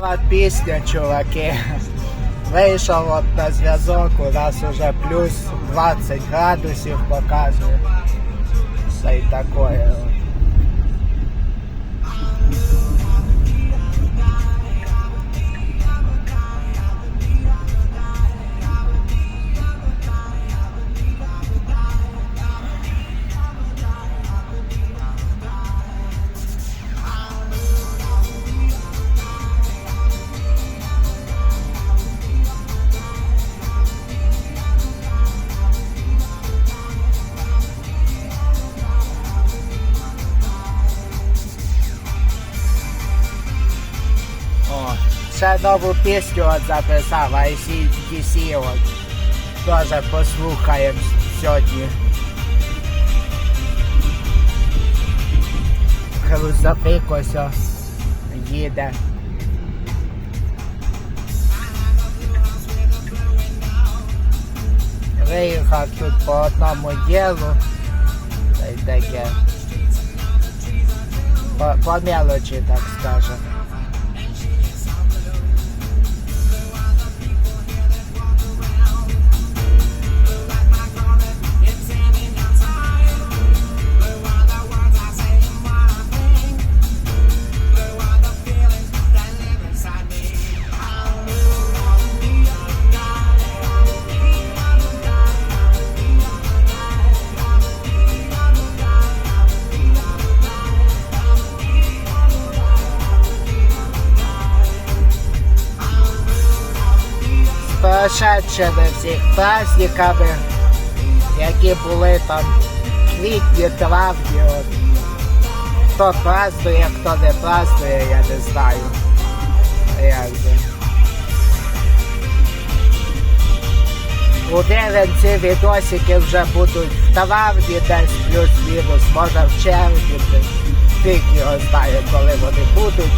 От пісня, чуваки. Вийшов от на зв'язок, у нас уже плюс 20 градусів показує. Все і таке. Ще нову пісню от записав, ICDC от. Тоже послухаємо сьогодні. Грузовик ось їде. Виїхав тут по одному таке. По, по мелочі, так скажемо. Прошедшими всіх праздниками, які були там квітні, травні. Хто празднує, хто не празднує, я не знаю. Уверен, ці відосики вже будуть в травні десь плюс-мінус, може в червні, фіг його знає, коли вони будуть.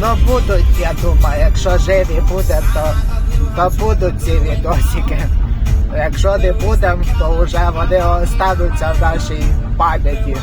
Ну будуть, я думаю, якщо живі будемо, то, то будуть ці відосики. Якщо не будемо, то вже вони остануться в нашій пам'яті.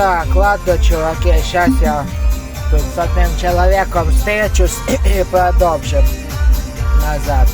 Так, ладно, чуваки, сейчас я тут с одним человеком встречусь и продолжим назад.